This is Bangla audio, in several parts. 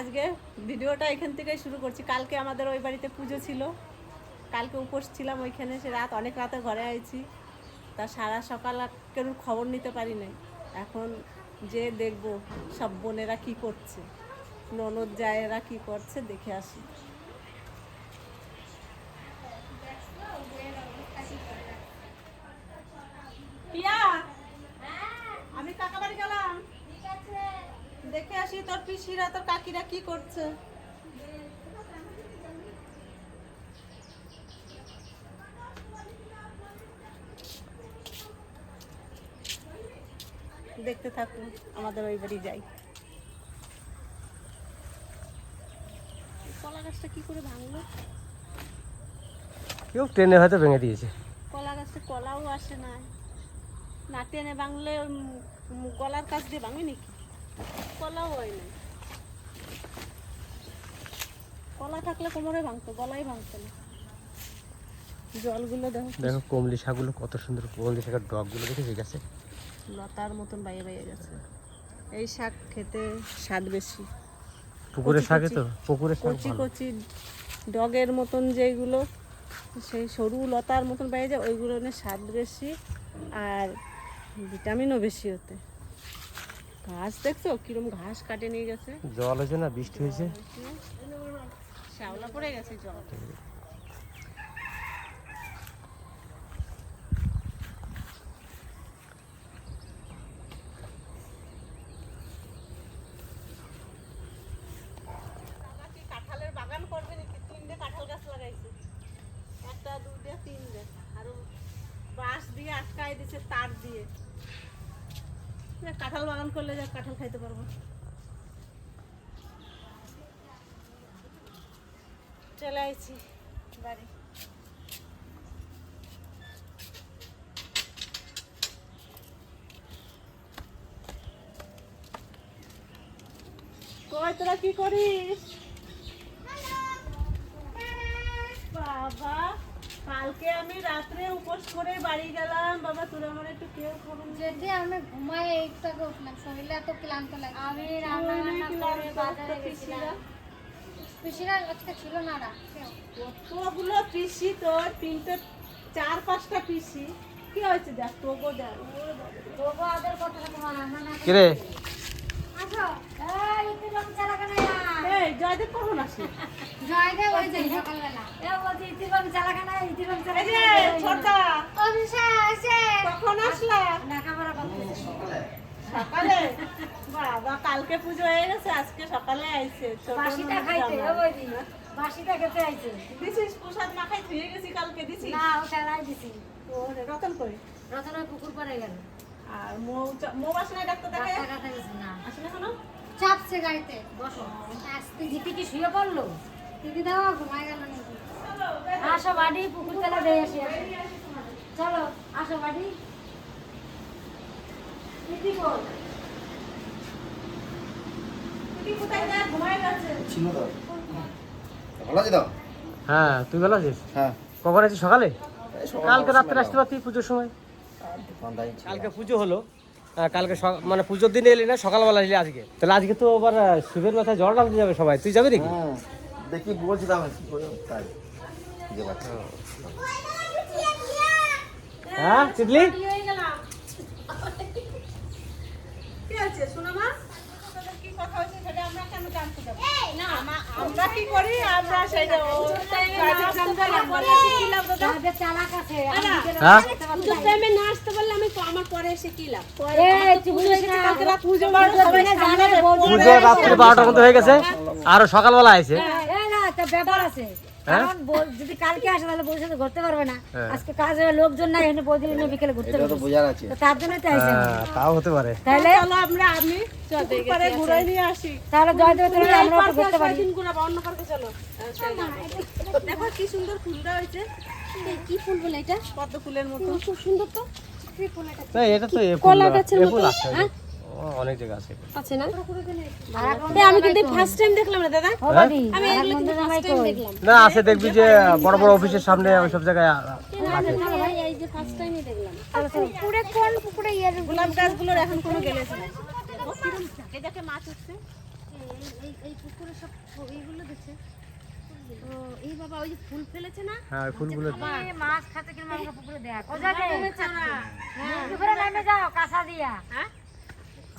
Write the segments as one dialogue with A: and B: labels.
A: আজকে ভিডিওটা এখান থেকেই শুরু করছি। কালকে আমাদের ওই বাড়িতে পুজো ছিল। কালকে উপোস ছিলাম ওইখানে, সে রাত, অনেক রাতে ঘরে আইছি। তা সারা সকাল কেউ খবর নিতে পারি নাই। এখন যে দেখব, সব বোনেরা কি করছে, ননদ যায় এরা কী করছে, দেখে আসি পিয়া আমি কাকা বাড়ি গেলাম দেখে আসি তোর পিসিরা তোর কাকিরা কি করছে? দেখতে থাকুন আমাদের ওই বাড়ি যাই। কলা গাছটা কি করে ভাঙলো?
B: কেউ ট্রেনে হয়তো ভেঙে দিয়েছে।
A: কলা গাছটা কলাও আসে না না টেনে ভাঙলে গলার কাছ দিয়ে ভাঙে নাকি? কলাও হয় না। কলা থাকলে কোমরে ভাঙতো গলায় ভাঙতো না। জলগুলো দেখো
B: দেখো কমলি শাকগুলো কত সুন্দর কমলি শাকের ডগগুলো দেখেছি গাছে
A: লতার মতন গেছে এই শাক খেতে স্বাদ বেশি।
B: পুকুরের শাকে। তো পুকুরের শাক
A: কচি কচি ডগের মতন যেগুলো সেই সরু লতার মতন বাইরে যায় ওইগুলো স্বাদ বেশি আর ভিটামিনও বেশি হতে ঘাস দেখছ? কিরম ঘাস কাটে নিয়ে গেছে?
B: জল হয়েছে না বৃষ্টি হয়েছে।
A: শ্যাওলা পড়ে গেছে জল। বাবাকে কাঁঠালের বাগান করবে নাকি? তিনটে কাঁঠাল গাছ লাগাইছে। একটা দুইটা তিনটে। আরও বাঁশ দিয়ে আটকায় দিছে তার দিয়ে। এ, কাঁঠাল বাগান করলে যা কাঁঠাল খাইতে পারব। চলে আইছি বাড়ি। কই তোরা কি করিস? বাবা। কালকে আমি রাত্রে উপোস করে বাড়ি গেলাম। বাবা তোরা আমার একটু কেউ খবর
C: যদি আমি ঘুমাই একটাকে উঠলাম শরীরে এত ক্লান্ত লাগে। আমি রান্না বান্না করে বাজারে গেছিলাম। পিসিরা আজকে ছিল না রা
A: কতগুলো পিসি তোর? তিনটে চার পাঁচটা পিসি। কি হয়েছে? দেখ তোগো দেখ।
C: তবু ওদের কথা তোমার রান্না না
B: কিরে।
C: আসো। এই চালাকা
A: জয়দেব কখন আসে?
C: জয় ওই যে সকালবেলা। এ বলছি ইতি চালাকা না ইতি রং
A: এই যে ছোটদা।
C: অফিসে আসে
A: কখন আসলা?
C: লেখাপড়া করতেছে
A: সকালে। বাবা কালকে পুজো হয়ে গেছে আজকে সকালে আইছে।
C: বাসিটা খাইতে
A: জামাই।
C: বাসিটা খেতে আইছে।
A: দিছিস প্রসাদ মাখাই ধুয়ে গেছি কালকে দিছিস
C: না ও সারাই দিছি।
A: ওরে রতন কই?
C: রতনের পুকুর পরে গেল।
A: আর মৌ মৌ আসে না ডাক্তার দেখায়?
C: না।
A: আসে না এখনও
C: চাপছে গাড়িতে। বসো। আজকে কি শুয়ে পড়ল? দিদি দাও ঘুমায় গেল নাকি? আসো বাড়ি পুকুর তলা দিয়ে আসি চলো আসো বাড়ি। দিদি বল
B: হ্যাঁ তুই ভালো আছিস?
D: হ্যাঁ।
B: কখন আছিস সকালে? কালকে রাত্রে আসতে পারতি পুজোর সময়। কালকে পুজো হলো। কালকে স- মানে পুজোর দিনে এলি না সকালবেলা এলি আজকে? তাহলে আজকে তো আবার শুভের শিবের মাথায় জল ঢালতে যাবে সবাই। তুই যাবি নাকি?
D: হ্যাঁ দেখি বলছিলাম
B: হ্যাঁ চিটলি
A: কি আছে শোনো মা কি কথা হয়েছে? সেটা আমরা কেন জানতে যাব? আমরা কি করি? আমরা সেটা
B: হ্যাঁ?
A: পুজো
B: রাত্রি বারোটার হয়ে গেছে আরও সকালবেলা আইছে।
C: এই না একটা ব্যাপার আছে? কারণ যদি কালকে আসে তাহলে বৌদির সাথে ঘুরতে পারবে না। আজকে কাজে লোকজন নাই এখানে বৌদি নিয়ে বিকেলে ঘুরতে পারবে
D: বোঝার আছে।
C: তার জন্য তো আইসে
B: তাও হতে পারে।
C: তাহলে
A: চলো আমরা আমি পুকুর ঘুরে নিয়ে আসি।
C: তাহলে জয় দেবে তাহলে আমরা একটু ঘুরতে পারি।
A: ছয়দিন ঘুরাবো, অন্য পার্কে চলো। দেখো কি সুন্দর ফুলটা হয়েছে।
C: কি ফুল বলে এটা?
A: পদ্ম ফুলের মতো।
C: খুব সুন্দর তো। ফুল এটা?
B: তো
A: কলা গাছের মতো, হ্যাঁ?
B: ও, অনেক জায়গা আছে।
A: আছে না? আমি কিন্তু ফার্স্ট টাইম দেখলাম না দাদা। আমি এগুলো কিন্তু ফার্স্ট টাইম দেখলাম।
B: না আছে দেখবি যে বড় বড় অফিসের সামনে ওই সব জায়গায়
A: এই যে ফার্স্ট টাইমই দেখলাম।
C: পুকুরে কোন পুকুরে ইয়ে
A: গোলাপ গাছগুলোর এখন কোনো গেলেছে না? দেখো মাছ উঠছে
C: এই এই পুকুরে সব এইগুলো দিচ্ছে ও এই বাবা ওই যে ফুল ফেলেছে না?
B: হ্যাঁ ফুলগুলো
C: মাছ খাতে আমরা পুকুরে দেখ ও পুকুরে নেমে যাও কাঁসা দিয়া।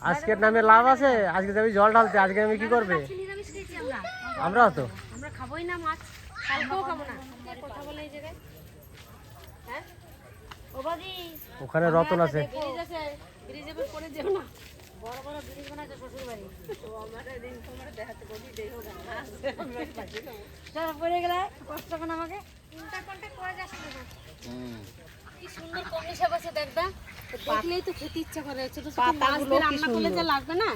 B: আজকের নামে লাভ আছে? আজকে যাবি জল ঢালতে আজকে আমি কি করবে?
C: আমরা
B: আমরাও তো।
C: আমরা খাবোই না মাছ কালকেও খাব না। কথা বলে এই জায়গায় হ্যাঁ
B: ওখানে রতন আছে।
C: ব্রিজ আছে ব্রিজে পরে যেও না। বড় বড় ব্রিজ বানাচ্ছে শ্বশুর বাড়ি চলো পড়ে গেলে কষ্ট করে আমাকে। কোনটা কোনটা করে যাস না। কি সুন্দর কমলি শাক আছে দেখবা দেখলেই তো খেতে ইচ্ছা করে ছোট ছোট মাছ দিয়ে রান্না করলে যে লাগবে না?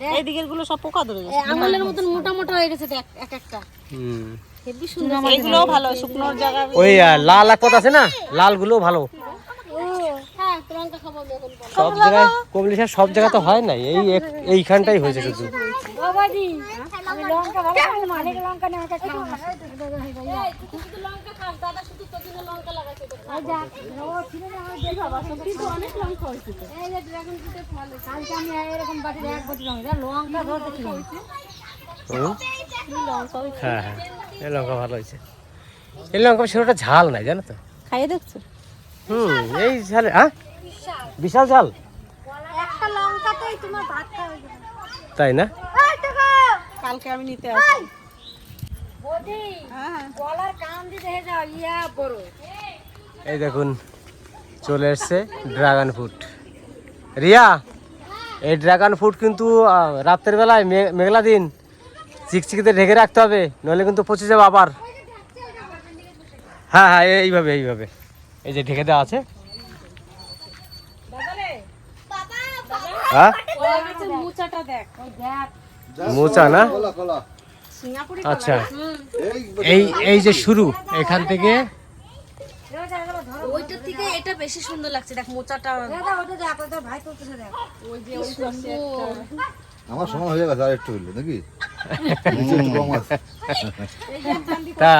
C: দেখ।
A: এই দিকেরগুলো সব পোকা ধরে
C: আঙুলের মতন মোটা মোটা হয়ে গেছে দেখ এক একটা।
B: হুম।
C: হেবি সুন্দর।
A: এইগুলো ভালো শুকনো জায়গা
B: ওই লাল আছে না? লালগুলো ভালো
C: ও হ্যাঁ লঙ্কা খাব আমি এখন বল।
B: সব জায়গায় কমলিশা সব জায়গায় তো হয় না এই এইখানটাই হয়েছে শুধু? হ্যাঁ হ্যাঁ এই লঙ্কা ভালো হয়েছে। এই লঙ্কা সেটা ঝাল নাই জানো তো?
A: খাইয়ে দেখছ?
B: হুম এই ঝালে হ্যাঁ বিশাল ঝাল?
C: একটা লঙ্কাতেই তোমার ভাত খাওয়া যাবে।
B: তাই না?
A: কালকে আমি নিতে
C: বৌদি
A: হ্যাঁ।
C: গলার কান দিয়ে দেখে যাও ইয়া বড়।
B: এই দেখুন চলে এসছে ড্রাগন ফ্রুট। রিয়া এই ড্রাগন ফ্রুট কিন্তু রাত্রের বেলায় মে- মেঘলা দিন চিকচিকিতে ঢেকে রাখতে হবে নইলে কিন্তু পচে যাবে আবার। হ্যাঁ হ্যাঁ এইভাবে এইভাবে। এই যে ঢেকে দেওয়া আছে। হ্যাঁ?
C: মুচাটা দেখ ওই দেখ
B: মোচা না?
D: কলা কলা
B: আচ্ছা।
D: এই
B: এই এই যে শুরু এখান থেকে।
C: ওইটার থেকে এটা বেশি সুন্দর লাগছে দেখ মোচাটা দাদা ওটা দেখ ওটা ভাই করতেছে দেখ ওই যে ওই
D: আমার সময় হয়ে গেছে আর একটু হইল নাকি
B: তা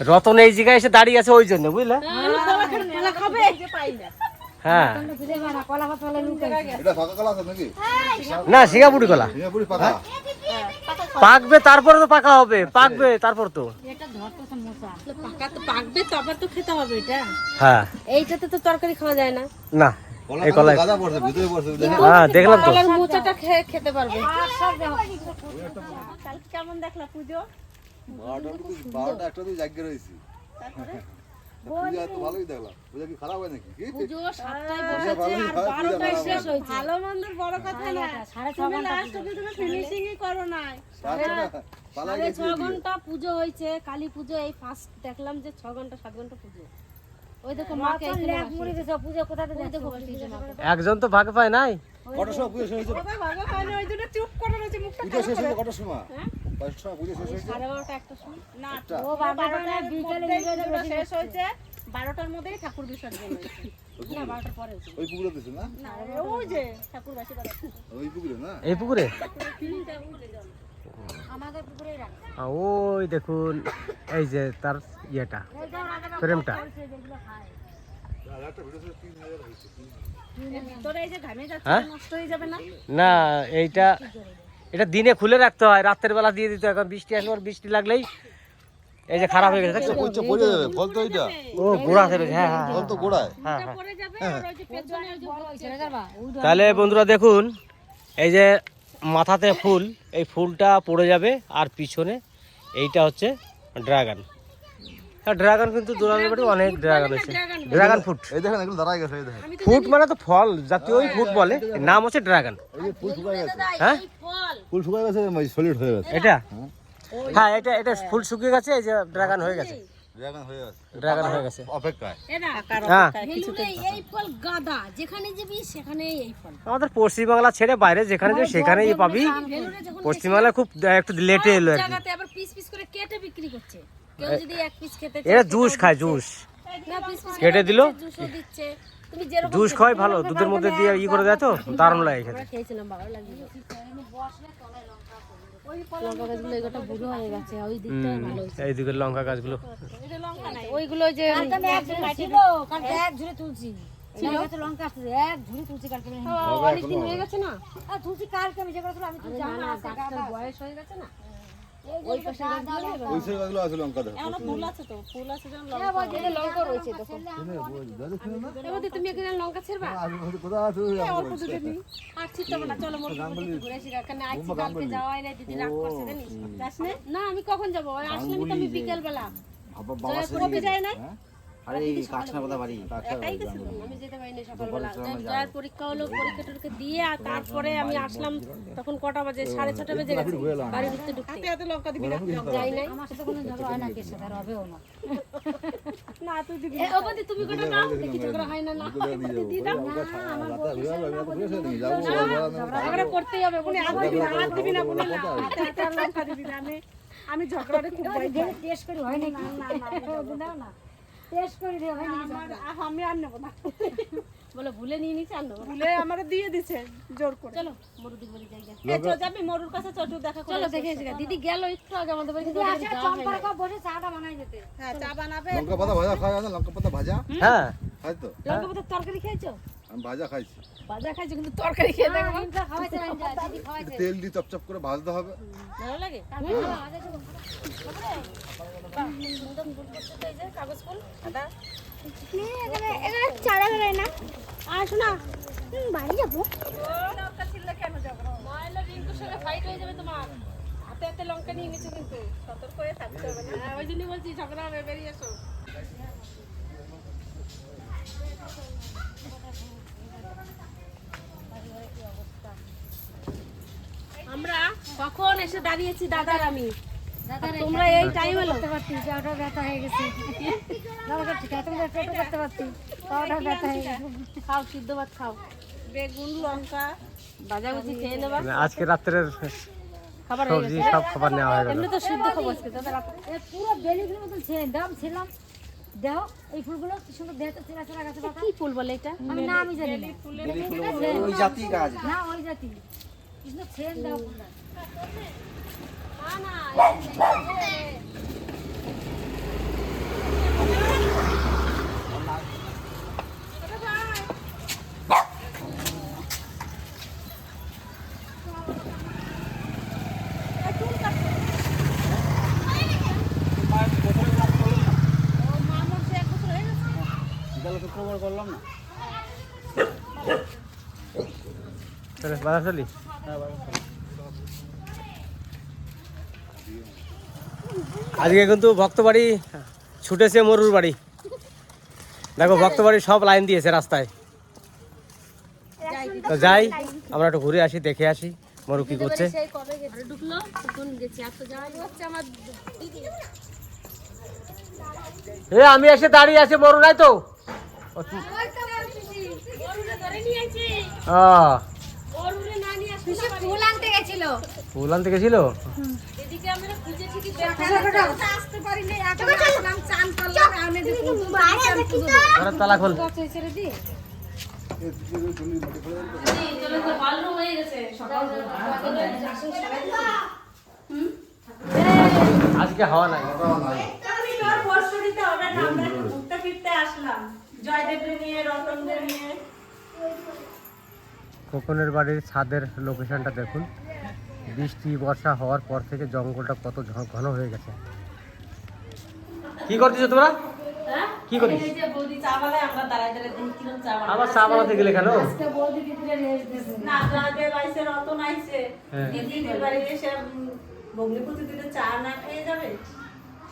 B: রতন এই জায়গায় এসে দাঁড়িয়ে আছে ওই জন্য বুঝলে?
A: না
B: হ্যাঁ।
C: না
B: সিঙ্গাপুরি কলা। পাকবে, তারপরে তো পাকা হবে। পাকবে, তারপর তো।
A: পাকবে তবে তো খেতে হবে এটা
B: হ্যাঁ।
C: এইটাতে তো তরকারি খাওয়া যায় না
B: হ্যাঁ দেখলাম তো।
A: মোচাটা খেতে পারবে
D: ভালোই দেখলাম। পূজা কি খারাপ হয় নাকি?
C: পুজো সাতটায়
D: পূজা ভালোই হয় পূজা খারাপ
A: ভালো মন্দের বড় কথা না তুমি লাস্ট অব্দি তুমি ফিনিশিংই করো নাই।
C: সাড়ে ছ ঘণ্টা পুজো হয়েছে কালী পুজো এই ফার্স্ট দেখলাম যে ছ ঘণ্টা সাত ঘণ্টা পুজো। ওই দেখো মাকে পুজো কোথাতে দেখো
B: একজন তো ভাগ পায় নাই?
D: কটার সময় পুজো শেষ হয়েছে
A: ওদের ভালো না ওই জন্য চুপ করে রয়েছে মুখটা
D: পুজো শেষ হয়েছে কটার সময়? কটার
A: বারোটার মধ্যেই ঠাকুর বিসর্জন
D: ওই পুকুরে? দিছে না?
A: না ওই যে ঠাকুর বাসি বেড়াচ্ছে
D: ওই পুকুরে না?
B: এই পুকুরে?
C: আমাদের পুকুরেই রাখ
B: আহ, ওই দেখুন এই যে তার ইয়েটা ফ্রেমটা।
A: তোরা এই যে ঘামে যাচ্ছে
B: হ্যাঁ?
A: নষ্ট যাবে না?
B: না এইটা এটা দিনে খুলে রাখতে হয় রাতের বেলা দিয়ে দিতে হয় এখন বৃষ্টি আসলে ওর বৃষ্টি লাগলেই এই যে খারাপ হয়ে গেছে। দেখছ
D: পচে পড়ে যাবে বল তো এটা
B: ও গোড়া থেকে হ্যাঁ হ্যাঁ
D: বল তো গোড়ায়।
B: হ্যাঁ হ্যাঁ।
A: পরে যাবে ওই যে পেছনে ওই যে
C: ছেড়ে যাবা ওই
B: তাহলে বন্ধুরা দেখুন এই যে মাথাতে ফুল এই ফুলটা পড়ে যাবে আর পিছনে এইটা হচ্ছে ড্রাগন। হ্যাঁ ড্রাগন কিন্তু দোলানের বাড়ি অনেক ড্রাগন আছে। ড্রাগন ফ্রুট
D: এই দেখেন এগুলো দাঁড়ায় গেছে এই দেখেন।
B: ফ্রুট মানে তো ফল জাতীয় ওই ফ্রুট বলে। নাম হচ্ছে ড্রাগন
D: ফুল শুকায় গেছে।
B: হ্যাঁ?
D: ফুল। শুকায় গেছে সলিড হয়ে গেছে।
B: এটা? হ্যাঁ। এটা এটা ফুল শুকিয়ে গেছে এই যে ড্রাগন হয়ে গেছে।
D: ড্রাগন হয়ে গেছে।
B: ড্রাগন হয়ে গেছে।
D: অপেক্ষায়।
B: হ্যাঁ।
C: এই ফল গাদা যেখানে যাবি সেখানে এই ফল।
B: আমাদের পশ্চিমবাংলা ছেড়ে বাইরে যেখানে যাই সেখানেই পাবি।
C: ভেলুরে যখন
B: পশ্চিমবাংলা খুব একটু লেটে এলো আর কি।
C: জায়গাতে আবার পিস পিস করে কেটে বিক্রি করছে। কেউ যদি এক পিস খেতে
B: এরা জুস খায় জুস।
C: না পিস পিস
B: কেটে দিল?
C: জুসও দিচ্ছে। তুমি যেরকম
B: জুস খাওয়াই ভালো দুধের মধ্যে দিয়ে ই করে দেয় তো? দারুণ লাগে খেতে।
C: খেয়েছিলাম ভালো লাগছিল লঙ্কা গাছগুলো এগুলো বুড়ো হয়ে গেছে ওই দিকটা ভালো হয়েছে।
B: এইদিকে লঙ্কা গাছগুলো।
C: ওইগুলো যে কালকে এক ঝুড়ে তুলছি। লঙ্কা আসছে এক ঝুড়ি তুলছি কালকে
E: অনেকদিন হয়ে গেছে না?
C: তুলছি কালকে আমি যেগুলো ছিল আমি তুলছি। আমার আছে গাদা।
E: বয়স হয়ে গেছে না?
C: এই পাশে
D: ওই সাইড গাছগুলো আছে লঙ্কা দেখো
E: এখনও ফুল আছে তো ফুল আছে
C: এ বাবা, এই লঙ্কা রয়েছে দেখো।
E: লঙ্কা তুমি এখানে লঙ্কা ছেড়বা?
D: আমি বলছি, আছে? ওই
E: অল্প দুটো নি আর ছিটতে না চলো মোর ঘুরে আসি কারণ আজকে কালকে যাওয়াই নাই দিদি রাগ করছে জানিস? যাস না না আমি কখন যাব? আসলে আসলাম তো আমি বিকেল বেলা
D: বাবা বাবা
E: যায় না
F: আরে এই কাঁচনা বাড়ি
E: একাই গেছিল আমি যেতে পারিনি সকালবেলা যার পরীক্ষা হলো পরীক্ষা টরীক্ষা দিয়ে আর তারপরে আমি আসলাম তখন কটা বাজে সাড়ে ছটা বেজে গেছে বাড়ি ঢুকতে ঢুকতে হাতে লঙ্কা দিবি যাই নাই
C: আমার সাথে কোনো ঝগড়া হয় না কে সাথে হবেও না
E: না তুই দিবি এ ওপদি তুমি কটা নাও দেখি ঝগড়া হয় না না
D: দিদি দাও
E: ঝগড়া করতেই হবে কোনে হাত দিবি না হাত দিবি না কোনে হাতে হাতে লঙ্কা দিবি না আমি আমি ঝগড়াটা খুব ভয় পাই।
C: টেস্ট করে হয় নাকি না না দাও না টেস্ট করে দিয়ে হয় নাকি
E: আমার আহ, আমি আর নেব না। বলে ভুলে নিয়ে নিচ্ছে আর নেব ভুলে আমার দিয়ে দিছে জোর করে। চলো মরুদি বলি যাই এই চল যাবি মরুর কাছে চটু দেখা করে চলো দেখে এসে দিদি গেল একটু আগে আমাদের বাড়িতে
C: দিদি আসে চম্পার বসে চাটা বানাই যেতে।
E: হ্যাঁ চা বানাবে।
D: লঙ্কা পাতা ভাজা খাওয়া যায় লঙ্কা পাতা ভাজা?
B: হ্যাঁ।
D: খাই
E: লঙ্কা পাতার তরকারি খেয়েছো?
D: আমি ভাজা খাইছি।
E: ভাজা খাইছো কিন্তু তরকারি খেয়ে দেখো।
C: খাওয়াইছে না দিদি খাওয়াইছে।
D: তেল দিয়ে চপচপ করে ভাজতে হবে।
E: ভালো লাগে? কাগজ ফুল আদা।
C: এখানে এখানে চারা বেরোয় না।
E: আর শোনা
C: বাড়ি যাব।
E: কেন যাব? নইলে রিঙ্কুর সঙ্গে ফাইট হয়ে যাবে তোমার। হাতে হাতে লঙ্কা নিয়ে নিচ্ছে কিন্তু সতর্ক হয়ে থাকতে হবে না। ওই জন্যই বলছি ঝগড়া হবে বেরিয়ে এসো। আমরা কখন এসে দাঁড়িয়েছি দাদার আমি।
C: দাদা
E: তোমরা এই টাইম এলো
C: করতে পারতি পাওয়াটা ব্যথা হয়ে গেছে। দাদাকে ঠিক আছে টোটো করতে পারতি পাওয়াটা ব্যথা হয়ে গেছে।
E: খাও সিদ্ধ ভাত খাও। বেগুন লঙ্কা ভাজাভুজি খেয়ে নেবা।
B: আজকে রাত্রের
E: খাবার হয়ে
B: সবজি
E: গেছে।
B: সব খাবার নেওয়া হয়ে গেল।
E: এমনি তো সিদ্ধ খাব আজকে দাদা রাত
C: এ পুরো বেলিগুলোর মতন ছেড়ে দাম ছিলাম। দেও এই ফুলগুলো কি সুন্দর দেহতে ছেঁড়া ছেঁড়া গাছে পাতা।
E: কি ফুল বলে এটা?
C: আমি না আমি জানি না।
F: ওই জাতি কাজ
C: না ওই জাতি।
F: শুক্রবার করলাম না
B: বাজার চলি? আজকে কিন্তু ভক্তবাড়ি ছুটেছে মরুর বাড়ি। দেখো ভক্তবাড়ি সব লাইন দিয়েছে রাস্তায়। তো যাই আমরা একটু ঘুরে আসি দেখে আসি মরু কি করছে। আমি এসে দাঁড়িয়ে আছি মরু নাই তো?
C: ফুল আনতে গেছিল।
E: আমরা আসতে এখন আসলাম চান করলাম আমি যে
B: ঘরের তালা খোল।
C: ছেড়ে দি
E: ভালো হয়ে গেছে সকাল
B: আজকে হাওয়া নাই। খোকনের বাড়ির ছাদের লোকেশনটা দেখুন। বৃষ্টি বর্ষা হওয়ার পর থেকে জঙ্গলটা কত ঘন হয়ে গেছে। কি করতেছো তোমরা? কি করিস?
E: এই যে বৌদি চা বানায় আমরা দাঁড়ায় দাঁড়ায় দেখি কিরম চা বানায়
B: আবার চা বানাতে গেলে কেন?
C: বৌদি দিদিরে রেস্ট দিয়েছে
E: না জয়দেব আইসে রতন আইসে। দিদিদের বাড়ি এসে ভগ্নিপতি দিতে চা না খেয়ে যাবে?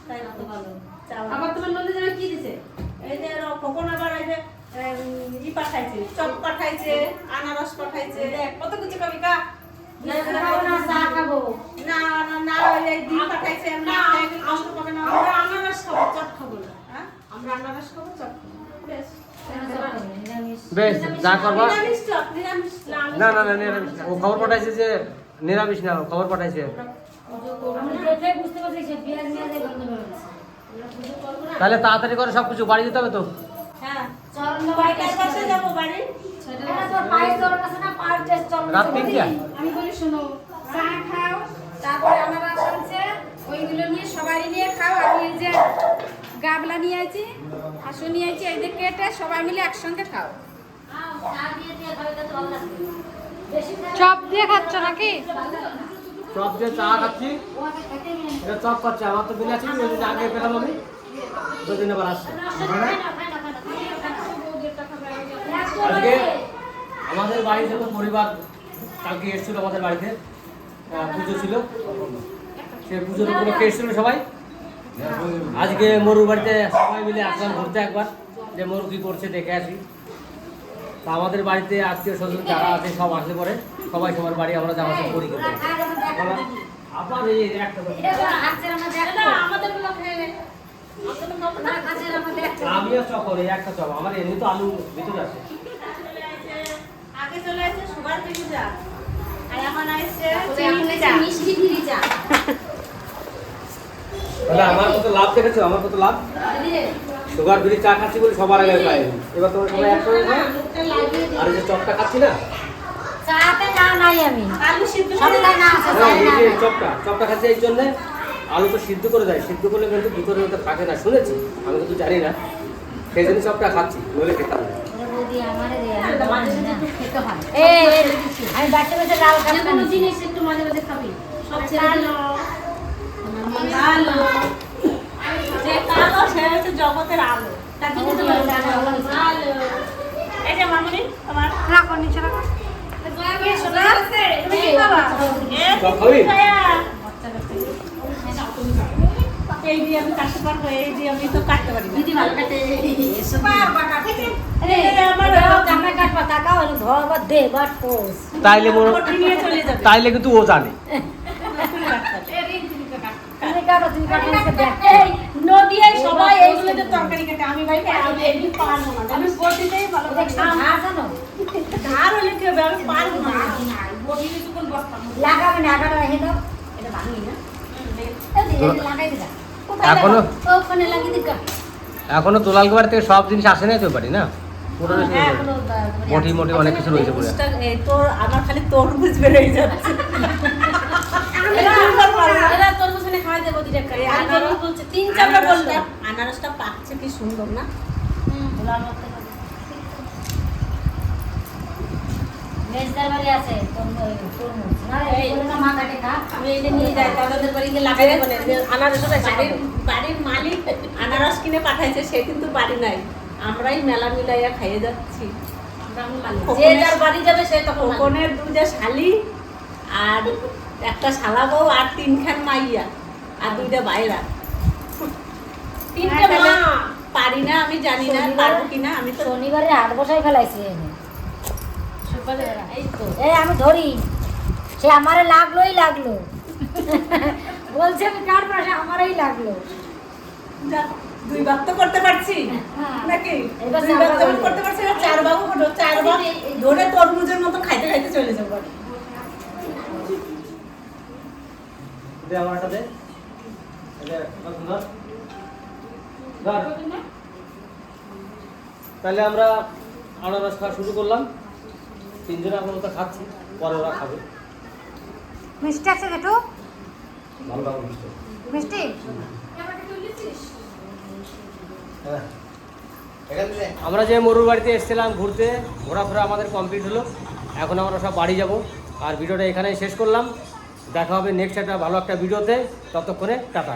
E: তাই না? তো ভালো চা আবার তোমার নন্দী যাবে কি দিছে? এই যে র- কখন আবার এই যে উম, পাঠাইছে চপ পাঠাইছে আনারস পাঠাইছে। দেখ কত কিছু খাবি বেশ না
B: না না, নিরামিষ ও খবর পাঠাইছে যে নিরামিষ না খবর পাঠাইছে। তাহলে তাড়াতাড়ি করে সব কিছু বাড়ি যেতে হবে তো?
E: হ্যাঁ
B: রাত তিনটা?
A: আমি বলি শোনো চা খাও তারপরে আমার ওইগুলো নিয়ে সবাই নিয়ে খাও। আমি এই যে গাবলা নিয়ে আইছি হাঁসু নিয়ে আইছি এই যে কেটে সবাই মিলে একসঙ্গে খাও।
C: চপ দিয়ে খাচ্ছ নাকি?
B: চপ দিয়ে চা খাচ্ছি। এটা চপ খাচ্ছে আমার তো বিল আছে আগে পেলাম আমি। দুই দিন আবার আসছে। আজকে আমাদের বাড়ি থেকে পরিবার কালকে এসেছিল আমাদের বাড়িতে পুজো ছিল। সে পুজোর উপলক্ষে এসেছিল সবাই। আজকে মরুর বাড়িতে সবাই মিলে আসলাম ঘুরতে একবার যে মরু কি করছে দেখে আসি। তা আমাদের বাড়িতে আত্মীয় স্বজন যারা আছে সব আসলে পরে। সবাই সবার বাড়ি আমরা যাওয়া আসা করি কিন্তু আবার এই একটা আমি একটা। চপ আমার এমনি তো আলু ভিতরে আছে।
A: আগে চলে আসছে সুগার ফ্রি চা আর এখন আসছে চিনি চা।
E: মিষ্টি ফিরি চা।
B: তাহলে আমার কত লাভ দেখেছ? আমার কত লাভ? সুগার ফ্রি চা খাচ্ছি বলে সবার আগে পাই এবার তোমার সবাই একশো আর যে চপটা খাচ্ছি না?
C: চাতে না নাই আমি।
A: আলু সিদ্ধ
C: না আছে
B: চপটা চপটা খাচ্ছি এই জন্যে আলু তো সিদ্ধ করে দেয়। সিদ্ধ করলে কিন্তু ভিতরে ওটা থাকে না শুনেছি? আমি কিন্তু জানি না। সেই জন্য চপটা খাচ্ছি নইলে খেতাম না।
C: আমি তো না খেতে এই এই, আমি বাচ্চা বাচ্চা লাল খাব
E: কোনো জিনিস একটু মাঝে মাঝে খাবি। সব ছেড়ে দিলে
A: যে কালো সে হচ্ছে জগতের আলো।
E: তাকে পারব
A: আলো এই যে মামনি তোমার।
C: রাখো নিচে রাখো।
A: তুমি কি খাবা। এই দিয়ে আমি কাটতে পারব এই দিয়ে আমি তো কাটতে পারি
E: দিদি ভালো কাটে।
B: তাইলে
A: কটি নিয়ে চলে যাবে।
B: তাইলে কিন্তু ও জানে।
C: তুমি কাটো তুমি কাটো আমাকে দেখ।
A: এই নদিয়ায় সবাই এইগুলোতে তরকারি কাটে আমি ভাই আমি এমনি পারব না। আমি বটিতেই ভালো করে খাই।
C: জানো?
A: ধার হলে কি হবে? আমি পারব না।
E: বটিতে তখন বসতাম।
C: লাগাবে না রেখে দাও।
E: এটা ভাঙি না।
C: লাগাই দিবা
B: এখনও?
E: ওখানে লাগিয়ে দিকা
B: এখনও থেকে সব জিনিস আসে না তো বাড়ি না? পুরো
A: হ্যাঁ,
B: মোটি মোটি অনেক কিছু রয়েছে পুরো
A: এই তোর আমার খালি তরমুজ যাচ্ছে।
E: চারটা বললাম
A: আনারসটা- আনারসটা পাকছে কি সুন্দর না
C: মেজদার বাড়ি আছে তরমুজ তরমুজ না
E: এই,
C: এই না মা কাটে খা
E: আমি এটা নিয়ে যাই তাদের বাড়ি গিয়ে লাগাই দেবো না যে আনারস
A: কিনে পাঠাইছে সে কিন্তু বাড়ি নাই। আমরাই মেলা মিলাইয়া খাইয়ে যাচ্ছি।
E: যে যার বাড়ি যাবে সে তখন
A: কোনের দুইটা শালি আর একটা শালা বউ আর তিনখান মাইয়া আর দুইটা বাইরা।
E: তিনটে মা।
A: পারি না আমি জানি না পারব কিনা আমি তো
C: শনিবারে হাট বসাই ফেলাইছে।
E: এই
C: আমি ধরি। সে আমারে লাগলোই লাগল। বলছে আমি কার পাশে? আমারই লাগল।
A: দুই ভাগ তো করতে পারছি।
C: হ্যাঁ।
A: নাকি? দুই ভাগ যখন করতে পারছি এবার চার ভাগ হলো চার ভাগ ধরে তরমুজের মতো খাইতে খাইতে চলে যাব
B: দে আমার একটা দে। তাহলে আমরা আনারস খাওয়া শুরু করলাম। তিনজনে এখন তো খাচ্ছি পরে ওরা খাবে।
C: মিষ্টি আছে একটু
B: ভালো ভালো মিষ্টি।
C: মিষ্টি?
B: হ্যাঁ। আমরা যে মরুর বাড়িতে এসেছিলাম ঘুরতে ঘোরাফেরা আমাদের কমপ্লিট হলো। এখন আমরা সব বাড়ি যাব। আর ভিডিওটা এখানেই শেষ করলাম। দেখা হবে নেক্সট একটা ভালো একটা ভিডিওতে। ততক্ষণে টাটা।